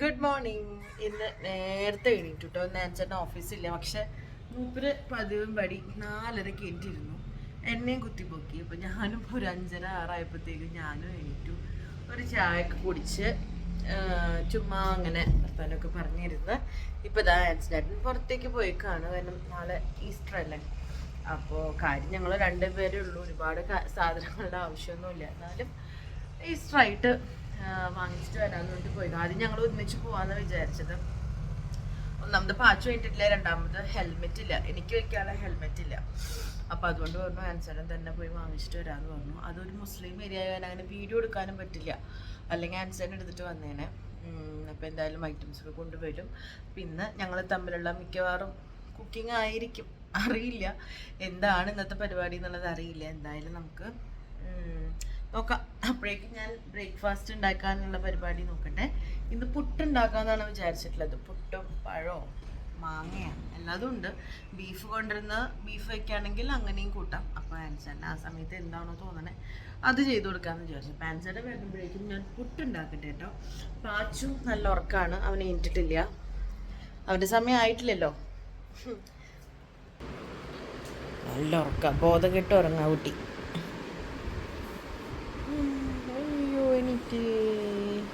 Good morning ഇന്ന് നേരത്തെ എണീറ്റു കേട്ടോ നേരത്തെ ഓഫീസില്ല. പക്ഷെ മൂപ്പര് പതിവും പടി നാലരക്ക് എണീറ്റിരുന്നു. എന്നെയും കുത്തിപ്പൊക്കി. അപ്പം ഞാനും ഒരു അഞ്ചര ആറായപ്പോഴത്തേക്കും ഞാനും എണീറ്റു. ഒരു ചായയൊക്കെ കുടിച്ച് ചുമ്മാ അങ്ങനെ വർത്താനമൊക്കെ പറഞ്ഞിരുന്ന്. ഇപ്പൊ ഇതാ ആൻസിഡന്റ് പുറത്തേക്ക് പോയേക്കാണ്. കാരണം നാളെ ഈസ്റ്റർ അല്ലേ? അപ്പോൾ കാര്യം ഞങ്ങൾ രണ്ടുപേരേ ഉള്ളൂ. ഒരുപാട് സാധനങ്ങളുടെ ആവശ്യമൊന്നുമില്ല. എന്നാലും ഈസ്റ്റർ ആയിട്ട് വാങ്ങിച്ചിട്ട് വരാന്ന് പറഞ്ഞിട്ട് പോയി ആദ്യം ഞങ്ങൾ ഒന്നിച്ച് പോവാന്ന് വിചാരിച്ചത്. ഒന്നാമത് പാച്ച് വേണ്ടിയിട്ടില്ല രണ്ടാമത് ഹെൽമെറ്റ് ഇല്ല. എനിക്ക് വെക്കാനുള്ള ഹെൽമെറ്റ് ഇല്ല. അപ്പോൾ അതുകൊണ്ട് പറഞ്ഞു ആൻസരം തന്നെ പോയി വാങ്ങിച്ചിട്ട് വരാമെന്ന് പറഞ്ഞു. അതൊരു മുസ്ലിം ഏരിയ ആയതുകൊണ്ട് അങ്ങനെ വീഡിയോ എടുക്കാനും പറ്റില്ല. അല്ലെങ്കിൽ ആൻസറിന് എടുത്തിട്ട് വന്നേനെ. അപ്പോൾ എന്തായാലും ഐറ്റംസ് ഒക്കെ കൊണ്ടുവരും. പിന്നെ ഞങ്ങൾ തമ്മിലുള്ള മിക്കവാറും കുക്കിംഗ് ആയിരിക്കും. അറിയില്ല. എന്താണ് ഇന്നത്തെ പരിപാടി എന്നുള്ളത് അറിയില്ല. എന്തായാലും നമുക്ക് നോക്കാം. അപ്പോഴേക്കും ഞാൻ ബ്രേക്ക്ഫാസ്റ്റ് ഉണ്ടാക്കാനുള്ള പരിപാടി നോക്കട്ടെ. ഇന്ന് പുട്ട് ഉണ്ടാക്കാന്നാണ് വിചാരിച്ചിട്ടുള്ളത്. പുട്ടും പഴവും മാങ്ങയാണ് എല്ലാതും ഉണ്ട്. ബീഫ് കൊണ്ടുവരുന്ന ബീഫ് വെക്കുകയാണെങ്കിൽ അങ്ങനെയും കൂട്ടാം. അപ്പോൾ ആൻസറിന് ആ സമയത്ത് എന്താണോ തോന്നണേ അത് ചെയ്തു കൊടുക്കാമെന്ന് വിചാരിച്ചു. അപ്പോൾ ആൻസറുടെ വരുമ്പോഴേക്കും ഞാൻ പുട്ട് ഉണ്ടാക്കട്ടെ കേട്ടോ പാച്ചു നല്ല ഉറക്കമാണ് അവൻ എണീറ്റിട്ടില്ല അവന്റെ സമയം ആയിട്ടില്ലല്ലോ. നല്ല ഉറക്കം. ബോധം കെട്ട് ഉറങ്ങാ കുട്ടി. എനിക്ക്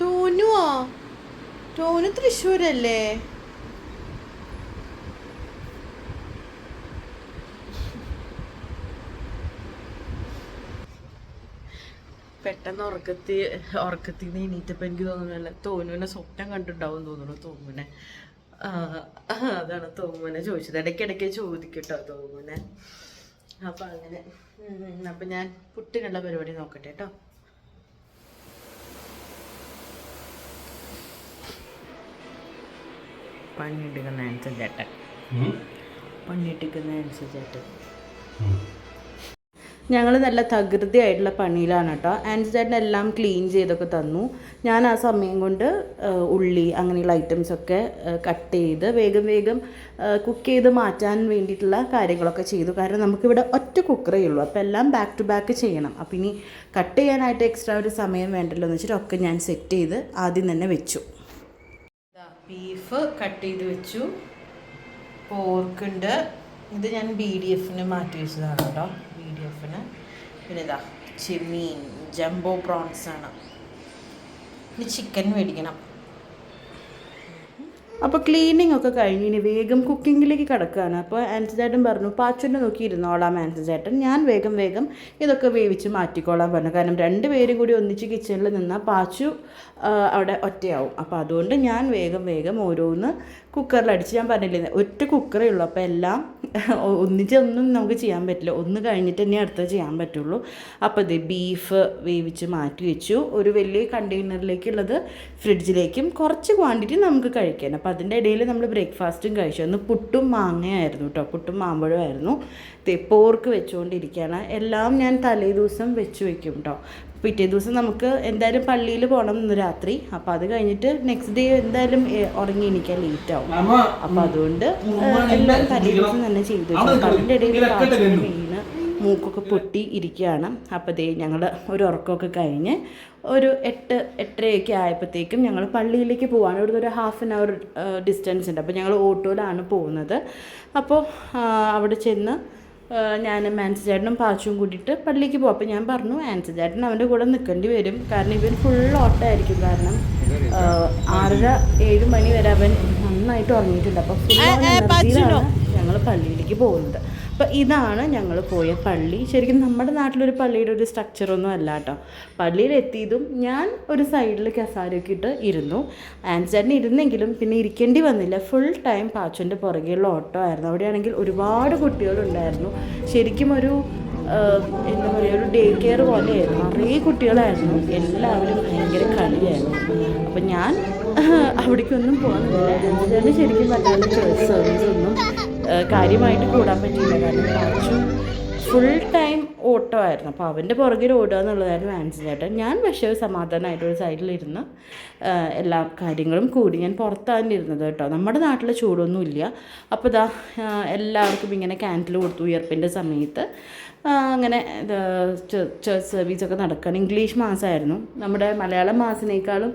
തോനുവോ തോനു തൃശ്ശൂരല്ലേ? പെട്ടെന്ന് ഉറക്കത്തി ഉറക്കത്തിൽ നിന്ന് എണീറ്റപ്പോൾ എനിക്ക് തോന്നുന്നില്ല തോന്നുവിനെ സ്വപ്നം കണ്ടിട്ടുണ്ടാവും തോന്നുന്നു ആ, അതാണ് തോമുനെ ചോദിച്ചത്. ഇടയ്ക്കിടയ്ക്ക് ചോദിക്കട്ടോ തോമുനെ അപ്പം അങ്ങനെ. അപ്പം ഞാൻ പുട്ടിനുള്ള പരിപാടി നോക്കട്ടെ കേട്ടോ പണിയെടുക്കുന്ന അനുസരിച്ചേട്ടൻ ചേട്ടൻ. പണിയെടുക്കുന്ന അനുസരിച്ചേട്ടൻ ചേട്ടൻ. ഞങ്ങൾ നല്ല തകൃതിയായിട്ടുള്ള പണിയിലാണ് കേട്ടോ. ആൻഡ് ചേട്ടൻ എല്ലാം ക്ലീൻ ചെയ്തൊക്കെ തന്നു. ഞാൻ ആ സമയം കൊണ്ട് ഉള്ളി അങ്ങനെയുള്ള ഐറ്റംസ് ഒക്കെ കട്ട് ചെയ്ത് വേഗം വേഗം കുക്ക് ചെയ്ത് മാറ്റാൻ വേണ്ടിയിട്ടുള്ള കാര്യങ്ങളൊക്കെ ചെയ്തു. കാരണം നമുക്കിവിടെ ഒറ്റ കുക്കറേ ഉള്ളൂ. അപ്പോൾ എല്ലാം ബാക്ക് ടു ബാക്ക് ചെയ്യണം. അപ്പോൾ ഇനി കട്ട് ചെയ്യാനായിട്ട് എക്സ്ട്രാ ഒരു സമയം വേണ്ടല്ലോ എന്ന് വെച്ചിട്ട് ഒക്കെ ഞാൻ സെറ്റ് ചെയ്ത് ആദ്യം തന്നെ വെച്ചു. ബീഫ് കട്ട് ചെയ്ത് വെച്ചു. പോർക്കുണ്ട് ഇത് ഞാൻ ബി ഡി എഫിന് മാറ്റി വെച്ചതാണ് കേട്ടോ. ബി ഡി എഫിന് പിന്നെ ഇതാ ചെമ്മീൻ ജംബോ പ്രോൺസ് ആണ്. ഇനി ചിക്കൻ മേടിക്കണം. അപ്പോൾ ക്ലീനിങ് ഒക്കെ കഴിഞ്ഞ് ഇനി വേഗം കുക്കിങ്ങിലേക്ക് കിടക്കുകയാണ് അപ്പോൾ ആൻസി ചേട്ടൻ പറഞ്ഞു പാച്ചുനെ നോക്കി ഇരുന്നോളാം ആൻസി ചേട്ടൻ ഞാൻ വേഗം വേഗം ഇതൊക്കെ വേവിച്ച് മാറ്റിക്കോളാം പറഞ്ഞു. കാരണം രണ്ട് പേരും കൂടി ഒന്നിച്ച് കിച്ചണിൽ നിന്നാൽ പാച്ചു അവിടെ ഒറ്റയാവും. അപ്പോൾ അതുകൊണ്ട് ഞാൻ വേഗം വേഗം ഓരോന്ന് കുക്കറിലടിച്ച് ഞാൻ പറഞ്ഞില്ലേ ഒറ്റ കുക്കറേ ഉള്ളൂ. അപ്പോൾ എല്ലാം ഒന്നിച്ചൊന്നും നമുക്ക് ചെയ്യാൻ പറ്റില്ല. ഒന്ന് കഴിഞ്ഞിട്ട് തന്നെ അടുത്ത ചെയ്യാൻ പറ്റുള്ളൂ. അപ്പോൾ ഇത് ബീഫ് വേവിച്ച് മാറ്റി വെച്ചു. ഒരു വലിയ കണ്ടെയ്നറിലേക്കുള്ളത് ഫ്രിഡ്ജിലേക്കും കുറച്ച് ക്വാണ്ടിറ്റി നമുക്ക് കഴിക്കാൻ. അപ്പോൾ അതിന്റെ ഇടയിൽ നമ്മൾ ബ്രേക്ക്ഫാസ്റ്റും കഴിച്ചു. അന്ന് പുട്ടും മാങ്ങയായിരുന്നു കേട്ടോ പുട്ടും മാമ്പഴമായിരുന്നു. പോർക്ക് വെച്ചുകൊണ്ടിരിക്കുകയാണ് എല്ലാം ഞാൻ തലേ ദിവസം വെച്ച് വെക്കും കേട്ടോ പിറ്റേ ദിവസം നമുക്ക് എന്തായാലും പള്ളിയിൽ പോകണം ഇന്ന് രാത്രി. അപ്പോൾ അത് കഴിഞ്ഞിട്ട് നെക്സ്റ്റ് ഡേ എന്തായാലും ഉറങ്ങി എണീക്കാൻ ലേറ്റ് ആവും. അപ്പം അതുകൊണ്ട് എല്ലാം തലേ ദിവസം തന്നെ ചെയ്തു അപ്പം അതിന്റെ ഇടയിൽ വീണ് മൂക്കൊക്കെ പൊട്ടി ഇരിക്കുകയാണ്. അപ്പോൾ ദേ ഞങ്ങൾ ഒരു ഉറക്കമൊക്കെ കഴിഞ്ഞ് ഒരു എട്ട് എട്ടരയൊക്കെ ആയപ്പോഴത്തേക്കും ഞങ്ങൾ പള്ളിയിലേക്ക് പോവാണ്. ഇവിടുന്ന് ഒരു ഹാഫ് ആൻ അവർ ഡിസ്റ്റൻസ് ഉണ്ട്. അപ്പോൾ ഞങ്ങൾ ഓട്ടോയിലാണ് പോകുന്നത്. അപ്പോൾ അവിടെ ചെന്ന് ഞാൻ മാൻസ് ചേട്ടനും പാച്ചും കൂടിയിട്ട് പള്ളിക്ക് പോകും അപ്പോൾ ഞാൻ പറഞ്ഞു ആൻസി ചേട്ടൻ അവന്റെ കൂടെ നിൽക്കേണ്ടി വരും. കാരണം ഇവൻ ഫുൾ ഓട്ടമായിരിക്കും. കാരണം ആറര ഏഴ് മണി വരെ അവൻ നന്നായിട്ട് ഉറങ്ങിയിട്ടുണ്ട്. അപ്പോൾ ഫുൾ ഞങ്ങൾ പള്ളിയിലേക്ക് പോകുന്നത്. അപ്പോൾ ഇതാണ് ഞങ്ങൾ പോയ പള്ളി. ശരിക്കും നമ്മുടെ നാട്ടിലൊരു പള്ളിയുടെ ഒരു സ്ട്രക്ചറൊന്നും അല്ല കേട്ടോ പള്ളിയിലെത്തിയതും ഞാൻ ഒരു സൈഡിൽ കസാരയൊക്കെ ഇട്ട് ഇരുന്നു. ആൻസറിന് ഇരുന്നെങ്കിലും പിന്നെ ഇരിക്കേണ്ടി വന്നില്ല. ഫുൾ ടൈം പാച്ചുവിന്റെ പുറകെയുള്ള ഓട്ടോ ആയിരുന്നു. അവിടെയാണെങ്കിൽ ഒരുപാട് കുട്ടികളുണ്ടായിരുന്നു. ശരിക്കും ഒരു എന്താ പറയുക ഒരു ഡേ കെയർ പോലെയായിരുന്നു. നിറയെ കുട്ടികളായിരുന്നു. എല്ലാവരും ഭയങ്കര കളിയായിരുന്നു. അപ്പം ഞാൻ അവിടേക്കൊന്നും പോകുന്നില്ല ആൻസറിന് ശരിക്കും പറഞ്ഞാൽ സർവീസൊന്നും കാര്യമായിട്ട് കൂടാൻ പറ്റിയില്ല. കാരണം പാച്ചു ഫുൾ ടൈം ഓട്ടമായിരുന്നു അപ്പോൾ അവന്റെ പുറകിൽ ഓടുക എന്നുള്ളതായിരുന്നു ആൻസി ചേട്ടൻ. ഞാൻ പക്ഷേ സമാധാനമായിട്ട് ഒരു സൈഡിലിരുന്ന് എല്ലാ കാര്യങ്ങളും കൂടി ഞാൻ പുറത്താണ് ഇരുന്നത് കേട്ടോ. നമ്മുടെ നാട്ടിൽ ചൂടൊന്നും ഇല്ല അപ്പോൾ ഇതാ എല്ലാവർക്കും ഇങ്ങനെ ക്യാൻഡിൽ കൊടുത്തു ഉയർപ്പിന്റെ സമയത്ത്. അങ്ങനെ ചർച്ച് സർവീസൊക്കെ നടക്കുകയാണ് ഇംഗ്ലീഷ് മാസമായിരുന്നു നമ്മുടെ മലയാളം മാസിനേക്കാളും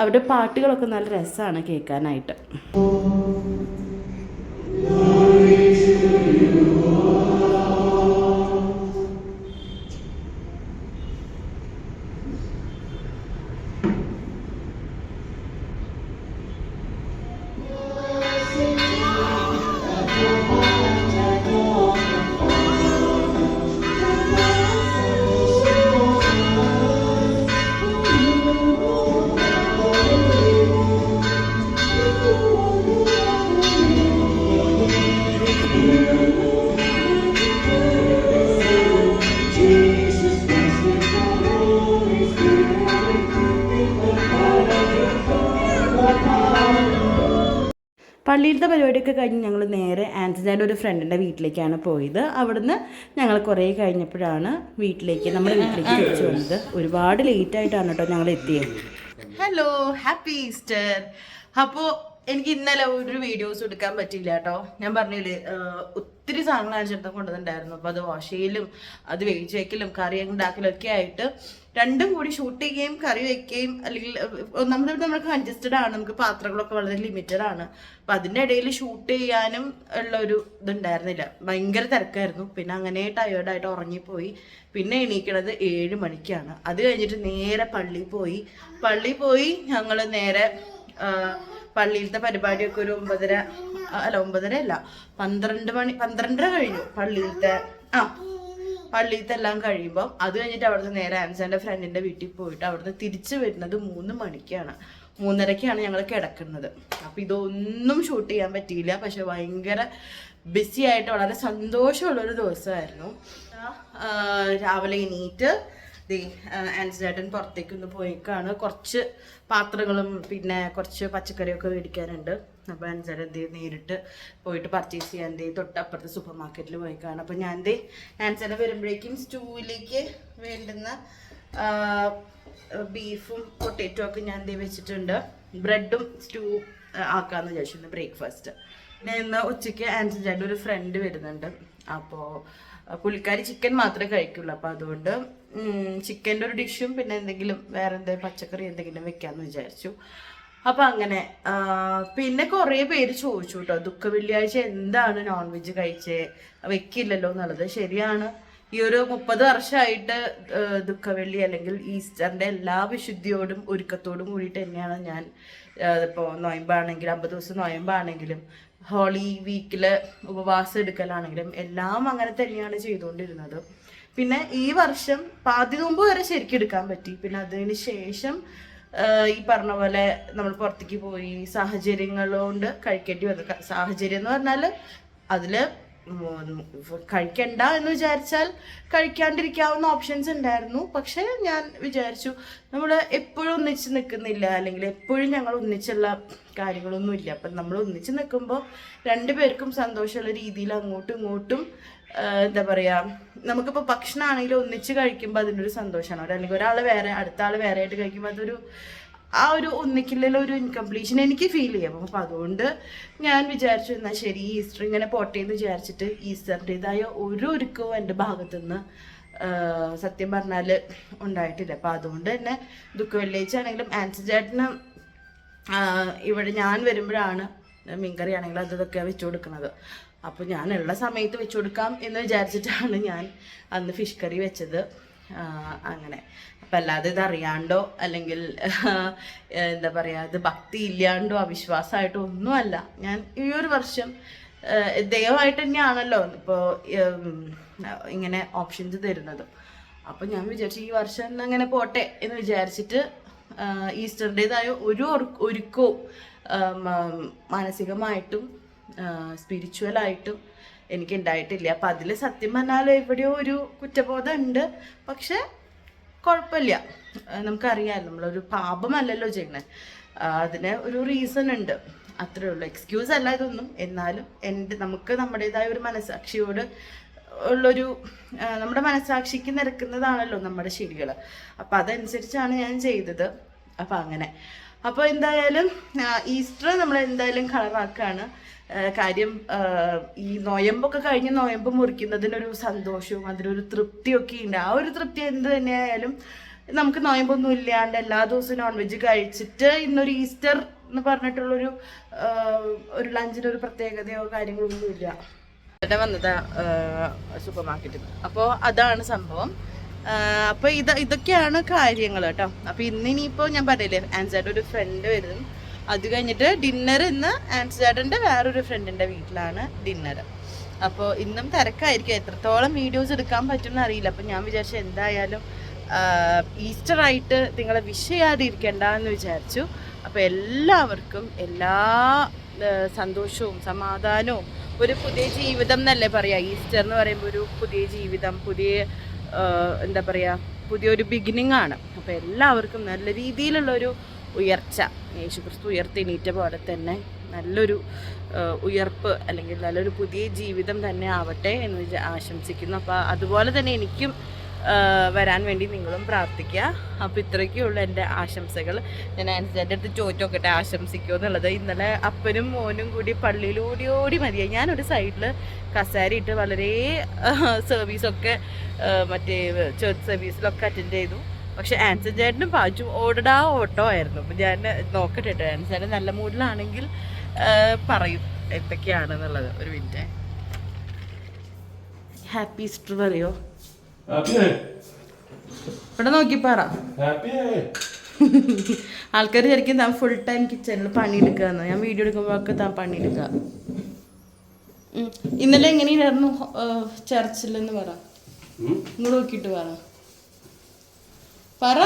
അവരുടെ പാട്ടുകളൊക്കെ നല്ല രസമാണ് കേൾക്കാനായിട്ട്. പള്ളിയിലത്തെ പരിപാടിയൊക്കെ കഴിഞ്ഞ് ഞങ്ങൾ നേരെ ആന്റണിയുടെ ഒരു ഫ്രണ്ടിന്റെ വീട്ടിലേക്കാണ് പോയത്. അവിടുന്ന് ഞങ്ങൾ കുറേ കഴിഞ്ഞപ്പോഴാണ് വീട്ടിലേക്ക് നമ്മൾ വീട്ടിലേക്ക് തിരിച്ചു വന്നത്. ഒരുപാട് ലേറ്റ് ആയിട്ടാണ് കേട്ടോ ഞങ്ങൾ എത്തിയത്. ഹലോ ഹാപ്പി ഈസ്റ്റർ അപ്പോൾ എനിക്ക് ഇന്നലെ ഒരു വീഡിയോസ് എടുക്കാൻ പറ്റിയില്ല കേട്ടോ. ഞാൻ പറഞ്ഞില്ലേ ഒത്തിരി സാധനങ്ങൾ അടിച്ചെടുത്ത് കൊണ്ടുവന്നിട്ടുണ്ടായിരുന്നു. അപ്പോൾ അത് വാഷ് ചെയ്യലും അത് വേവിച്ച് വയ്ക്കലും കറി ഉണ്ടാക്കലും ഒക്കെ ആയിട്ട് രണ്ടും കൂടി ഷൂട്ട് ചെയ്യുകയും കറി വെക്കുകയും അല്ലെങ്കിൽ ഒന്നാമത് നമ്മൾ കൺജസ്റ്റഡ് ആണ്. നമുക്ക് പാത്രങ്ങളൊക്കെ വളരെ ലിമിറ്റഡ് ആണ്. അപ്പം അതിന്റെ ഇടയിൽ ഷൂട്ട് ചെയ്യാനും ഉള്ള ഒരു ഇതുണ്ടായിരുന്നില്ല. ഭയങ്കര തിരക്കായിരുന്നു. പിന്നെ അങ്ങനെ ടയേർഡായിട്ട് ഉറങ്ങിപ്പോയി. പിന്നെ എണീക്കണത് ഏഴ് മണിക്കാണ്. അത് കഴിഞ്ഞിട്ട് നേരെ പള്ളിയിൽ പോയി. പള്ളിയിൽ പോയി ഞങ്ങൾ നേരെ പള്ളിയിലത്തെ പരിപാടിയൊക്കെ ഒരു ഒമ്പതര അല്ല ഒമ്പതര അല്ല പന്ത്രണ്ട് മണി പന്ത്രണ്ടര കഴിഞ്ഞു പള്ളിയിലത്തെ ആ പള്ളിയിലത്തെ എല്ലാം കഴിയുമ്പോൾ അത് കഴിഞ്ഞിട്ട് അവിടുന്ന് നേരെ ആൻസന്റെ ഫ്രണ്ടിന്റെ വീട്ടിൽ പോയിട്ട് അവിടുന്ന് തിരിച്ചു വരുന്നത് മൂന്ന് മണിക്കാണ്. മൂന്നരക്കാണ് ഞങ്ങൾ കിടക്കുന്നത്. അപ്പോൾ ഇതൊന്നും ഷൂട്ട് ചെയ്യാൻ പറ്റിയില്ല. പക്ഷെ ഭയങ്കര ബിസി ആയിട്ട് വളരെ സന്തോഷമുള്ളൊരു ദിവസമായിരുന്നു. രാവിലെ എണീറ്റ് ദേ പുറത്തേക്കൊന്ന് പോയേക്കാണ്. കുറച്ച് പാത്രങ്ങളും പിന്നെ കുറച്ച് പച്ചക്കറിയൊക്കെ മേടിക്കാനുണ്ട്. അപ്പോൾ എന്ത് ദേ നേരിട്ട് പോയിട്ട് പർച്ചേസ് ചെയ്യാൻ തൊട്ട് തൊട്ടപ്പുറത്ത് സൂപ്പർ മാർക്കറ്റിൽ പോയി കാണാം അപ്പോൾ ഞാൻ ദേ ആൻസിഡൻ വരുമ്പോഴേക്കും സ്റ്റൂവിലേക്ക് വേണ്ടുന്ന ബീഫും പൊട്ടേറ്റോ ഒക്കെ ഞാൻ ദേ വെച്ചിട്ടുണ്ട്. ബ്രെഡും സ്റ്റൂ ആക്കാമെന്ന് വിചാരിച്ചിരുന്നു ബ്രേക്ക്ഫാസ്റ്റ് പിന്നെ ഇന്ന് ഉച്ചയ്ക്ക് ആൻസിഡന്റെ ഒരു ഫ്രണ്ട് വരുന്നുണ്ട്. അപ്പോൾ പുള്ളിക്കാരി ചിക്കൻ മാത്രമേ കഴിക്കുള്ളൂ. അപ്പോൾ അതുകൊണ്ട് ചിക്കന്റെ ഒരു ഡിഷും പിന്നെ എന്തെങ്കിലും വേറെ എന്തെങ്കിലും പച്ചക്കറി എന്തെങ്കിലും വെക്കാമെന്ന് വിചാരിച്ചു. അപ്പം അങ്ങനെ പിന്നെ കുറേ പേര് ചോദിച്ചു കേട്ടോ ദുഃഖ വെള്ളിയാഴ്ച എന്താണ് നോൺ വെജ് കഴിച്ചേ? വെക്കില്ലല്ലോ എന്നുള്ളത്. ശരിയാണ്. ഈ ഒരു മുപ്പത് വർഷമായിട്ട് ദുഃഖവെള്ളി അല്ലെങ്കിൽ ഈസ്റ്ററിന്റെ എല്ലാ വിശുദ്ധിയോടും ഒരുക്കത്തോടും കൂടിയിട്ട് തന്നെയാണ് ഞാൻ ഇപ്പോൾ നോയമ്പാണെങ്കിലും അമ്പത് ദിവസം നോയമ്പാണെങ്കിലും ഹോളി വീക്കിൽ ഉപവാസം എടുക്കലാണെങ്കിലും എല്ലാം അങ്ങനെ തന്നെയാണ് ചെയ്തുകൊണ്ടിരുന്നത്. പിന്നെ ഈ വർഷം പാതി നോമ്പ് വരെ ശരിക്കും എടുക്കാൻ പറ്റി. പിന്നെ അതിന് ശേഷം ഈ പറഞ്ഞ പോലെ നമ്മൾ പുറത്തേക്ക് പോയി സാഹചര്യങ്ങളുകൊണ്ട് കഴിക്കേണ്ടി വന്നു. സാഹചര്യം എന്ന് പറഞ്ഞാൽ അതിൽ കഴിക്കണ്ട എന്ന് വിചാരിച്ചാൽ കഴിക്കാണ്ടിരിക്കാവുന്ന ഓപ്ഷൻസ് ഉണ്ടായിരുന്നു. പക്ഷെ ഞാൻ വിചാരിച്ചു നമ്മൾ എപ്പോഴും ഒന്നിച്ച് നിൽക്കുന്നില്ല അല്ലെങ്കിൽ എപ്പോഴും ഞങ്ങൾ ഒന്നിച്ചുള്ള കാര്യങ്ങളൊന്നുമില്ല. അപ്പം നമ്മൾ ഒന്നിച്ച് നിൽക്കുമ്പോൾ രണ്ടുപേർക്കും സന്തോഷമുള്ള രീതിയിൽ അങ്ങോട്ടും ഇങ്ങോട്ടും എന്താ പറയാ നമുക്കിപ്പോൾ ഭക്ഷണമാണെങ്കിലും ഒന്നിച്ച് കഴിക്കുമ്പോൾ ഒരു സന്തോഷമാണ് അല്ലെങ്കിൽ ഒരാൾ വേറെ അടുത്ത ആൾ വേറെ ആയിട്ട് കഴിക്കുമ്പോൾ അതൊരു ആ ഒരു ഒന്നിക്കില്ല ഒരു ഇൻകംപ്ലീഷൻ എനിക്ക് ഫീൽ ചെയ്യാം. അപ്പം അതുകൊണ്ട് ഞാൻ വിചാരിച്ചു എന്നാൽ ശരി ഈസ്റ്റർ ഇങ്ങനെ പോട്ടെ എന്ന് വിചാരിച്ചിട്ട് ഈസ്റ്ററിന്റെതായ ഒരു ഒരുക്കവും എന്റെ ഭാഗത്തുനിന്ന് സത്യം പറഞ്ഞാൽ ഉണ്ടായിട്ടില്ല. അപ്പം അതുകൊണ്ട് തന്നെ ദുഃഖ വെള്ളിയാഴ്ച ആണെങ്കിലും ചേട്ടന് ഇവിടെ ഞാൻ വരുമ്പോഴാണ് മീൻകറി ആണെങ്കിലും അത് വെച്ചു കൊടുക്കുന്നത്. അപ്പോൾ ഞാൻ ഉള്ള സമയത്ത് വെച്ചു കൊടുക്കാം എന്ന് വിചാരിച്ചിട്ടാണ് ഞാൻ അന്ന് ഫിഷ് കറി വെച്ചത്. അങ്ങനെ. അപ്പം അല്ലാതെ അറിയാണ്ടോ? അല്ലെങ്കിൽ എന്താ പറയുക ഇത് ഭക്തി ഇല്ലാണ്ടോ? അവിശ്വാസമായിട്ടോ ഒന്നുമല്ല. ഞാൻ ഈ ഒരു വർഷം ദൈവമായിട്ട് തന്നെയാണല്ലോ ഇപ്പോൾ ഇങ്ങനെ ഓപ്ഷൻസ് തരുന്നത്. അപ്പം ഞാൻ വിചാരിച്ചു ഈ വർഷം അങ്ങനെ പോട്ടെ എന്ന് വിചാരിച്ചിട്ട് ഈസ്റ്ററിന്റെതായ ഒരു ഒരുക്കോ ഒരുക്കവും മാനസികമായിട്ടും സ്പിരിച്വലായിട്ടും എനിക്ക് ഉണ്ടായിട്ടില്ല അപ്പം അതിൽ സത്യം പറഞ്ഞാൽ എവിടെയോ ഒരു കുറ്റബോധം ഉണ്ട് പക്ഷെ കുഴപ്പമില്ല. നമുക്കറിയാമല്ലോ നമുക്കറിയാം നമ്മളൊരു പാപമല്ലല്ലോ ചെയ്യണേ അതിന് ഒരു റീസൺ ഉണ്ട്. അത്രേ ഉള്ളൂ. എക്സ്ക്യൂസ് അല്ല ഇതൊന്നും. എന്നാലും എന്റെ നമുക്ക് നമ്മുടേതായ ഒരു മനസ്സാക്ഷിയോട് ഉള്ളൊരു നമ്മുടെ മനസ്സാക്ഷിക്ക് നിരക്കുന്നതാണല്ലോ നമ്മുടെ ശരികൾ അപ്പം അതനുസരിച്ചാണ് ഞാൻ ചെയ്തത്. അപ്പം അങ്ങനെ. അപ്പോൾ എന്തായാലും ഈസ്റ്റർ നമ്മൾ എന്തായാലും കളറാക്കാണ്. ആ, കാര്യം ഈ നോയമ്പൊക്കെ കഴിഞ്ഞ് നോയമ്പ് മുറിക്കുന്നതിനൊരു സന്തോഷവും അതിനൊരു തൃപ്തിയൊക്കെ ഉണ്ട്. ആ ഒരു തൃപ്തി എന്ത് തന്നെയായാലും നമുക്ക് നോയമ്പൊന്നും ഇല്ലാണ്ട് എല്ലാ ദിവസവും നോൺ വെജ് കഴിച്ചിട്ട് ഇന്നൊരു ഈസ്റ്റർ എന്ന് പറഞ്ഞിട്ടുള്ളൊരു ഒരു ലഞ്ചിനൊരു പ്രത്യേകതയോ കാര്യങ്ങളൊന്നും ഇല്ല. ഇവിടെ വന്നതാ സൂപ്പർ മാർക്കറ്റിൽ അപ്പോൾ അതാണ് സംഭവം. അപ്പോൾ ഇത് ഇതൊക്കെയാണ് കാര്യങ്ങൾ കേട്ടോ. അപ്പോൾ ഇന്ന് ഇനിയിപ്പോൾ ഞാൻ പറയില്ലേ ആൻസായിട്ട് ഒരു ഫ്രണ്ട് വരും അത് കഴിഞ്ഞിട്ട് ഡിന്നർ ഇന്ന് ആൻസാഡിന്റെ വേറൊരു ഫ്രണ്ടിന്റെ വീട്ടിലാണ് ഡിന്നർ അപ്പോൾ ഇന്നും തിരക്കായിരിക്കും. എത്രത്തോളം വീഡിയോസ് എടുക്കാൻ പറ്റും അറിയില്ല അപ്പോൾ ഞാൻ വിചാരിച്ചു എന്തായാലും ഈസ്റ്റർ ആയിട്ട് നിങ്ങളെ വിഷ് ചെയ്യാതിരിക്കണ്ട എന്ന് വിചാരിച്ചു. അപ്പോൾ എല്ലാവർക്കും എല്ലാ സന്തോഷവും സമാധാനവും ഒരു പുതിയ ജീവിതം എന്നല്ലേ പറയാ. ഈസ്റ്റർ എന്ന് പറയുമ്പോൾ ഒരു പുതിയ ജീവിതം പുതിയ എന്താ പറയുക പുതിയൊരു ബിഗിനിങ് ആണ്. അപ്പോൾ എല്ലാവർക്കും നല്ല രീതിയിലുള്ളൊരു ഉയർച്ച യേശുക്രിസ്തു ഉയർത്തെണീറ്റ പോലെ തന്നെ നല്ലൊരു ഉയർപ്പ് അല്ലെങ്കിൽ നല്ലൊരു പുതിയ ജീവിതം തന്നെ ആവട്ടെ എന്ന് ആശംസിക്കുന്നു. അപ്പോൾ അതുപോലെ തന്നെ എനിക്കും വരാൻ വേണ്ടി നിങ്ങളും പ്രാർത്ഥിക്കുക അപ്പോൾ ഇത്രയ്ക്കുള്ള എന്റെ ആശംസകൾ. ഞാൻ എന്റെ അടുത്ത് ചോദിച്ചു നോക്കട്ടെ ആശംസിക്കുമോ എന്നുള്ളത്. ഇന്നലെ അപ്പനും മോനും കൂടി പള്ളിയിൽ ഓടി ഓടി മതിയായി. ഞാനൊരു സൈഡിൽ കസേരയിട്ട് വളരെ സർവീസൊക്കെ മറ്റേ ചേർച്ച് സർവീസിലൊക്കെ അറ്റൻഡ് ചെയ്തു. പക്ഷെ ആൻസർ ചേട്ടനും പാച്ചും ഓടടാ ഓട്ടോ ആയിരുന്നു. അപ്പം ഞാൻ നോക്കട്ടെ കേട്ടോ ചേട്ടൻ നല്ല മൂഡിലാണെങ്കിൽ പറയും എന്തൊക്കെയാണെന്നുള്ളത് ഒരു മിനിറ്റ് ഹാപ്പി ഈസ്റ്റർ പറയോ? ഇവിടെ നോക്കി പറ. ആൾക്കാർ ശരിക്കും താൻ ഫുൾ ടൈം കിച്ചണിൽ പണിയെടുക്കുകയെന്ന് ഞാൻ വീഡിയോ എടുക്കുമ്പോഴൊക്കെ താൻ പണിയെടുക്കുക. ഇന്നലെ എങ്ങനെയായിരുന്നു ചർച്ചിൽ എന്ന് പറ. ഇങ്ങോട്ട് നോക്കിയിട്ട് പറ. പറ.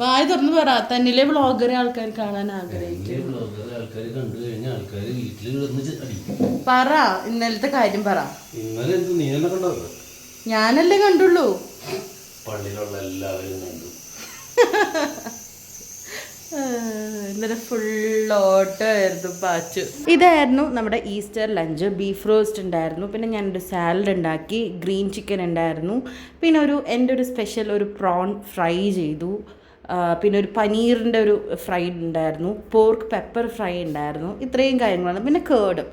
വായ തുറന്ന് പറ. തന്നിലെ വ്ളോഗറെ ആൾക്കാർ കാണാൻ ആഗ്രഹിക്കും ബ്ലോഗർ ആൾക്കാർ കണ്ടു കഴിഞ്ഞാൽ ആൾക്കാർ വീട്ടിൽ കിടന്ന് അടിക്കും പറ. ഇന്നലത്തെ കാര്യം പറ. ഞാനല്ലേ കണ്ടുള്ളൂ. പള്ളിയിലുള്ള എല്ലാവരും കണ്ടു. ഇന്നലെ ഫുൾ ഓട്ടമായിരുന്നു പാച്ചു. ഇതായിരുന്നു നമ്മുടെ ഈസ്റ്റർ ലഞ്ച്. ബീഫ് റോസ്റ്റ് ഉണ്ടായിരുന്നു. പിന്നെ ഞാനൊരു സാലഡ് ഉണ്ടാക്കി. ഗ്രീൻ ചിക്കൻ ഉണ്ടായിരുന്നു. പിന്നെ ഒരു എന്റെ ഒരു സ്പെഷ്യൽ ഒരു പ്രോൺ ഫ്രൈ ചെയ്തു. പിന്നെ ഒരു പനീറിന്റെ ഒരു ഫ്രൈ ഉണ്ടായിരുന്നു. പോർക്ക് പെപ്പർ ഫ്രൈ ഉണ്ടായിരുന്നു. ഇത്രയും കാര്യങ്ങളാണ്. പിന്നെ കേടും.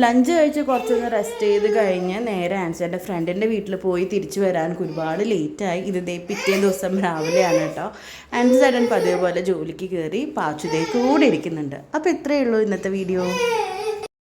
ലഞ്ച് കഴിച്ച് കുറച്ചൊന്ന് റെസ്റ്റ് ചെയ്ത് കഴിഞ്ഞ് നേരെ ആൻസറിന്റെ ഫ്രണ്ടിന്റെ വീട്ടിൽ പോയി തിരിച്ചു വരാൻ ഒരുപാട് ലേറ്റായി ഇത് ദേ പിറ്റേ ദിവസം രാവിലെയാണ് കേട്ടോ. ആൻസി ചേട്ടൻ പതിവ് പോലെ ജോലിക്ക് കയറി പാച്ചുതേ കൂടെ ഇരിക്കുന്നുണ്ട്. അപ്പോൾ ഇത്രയേ ഉള്ളൂ ഇന്നത്തെ വീഡിയോ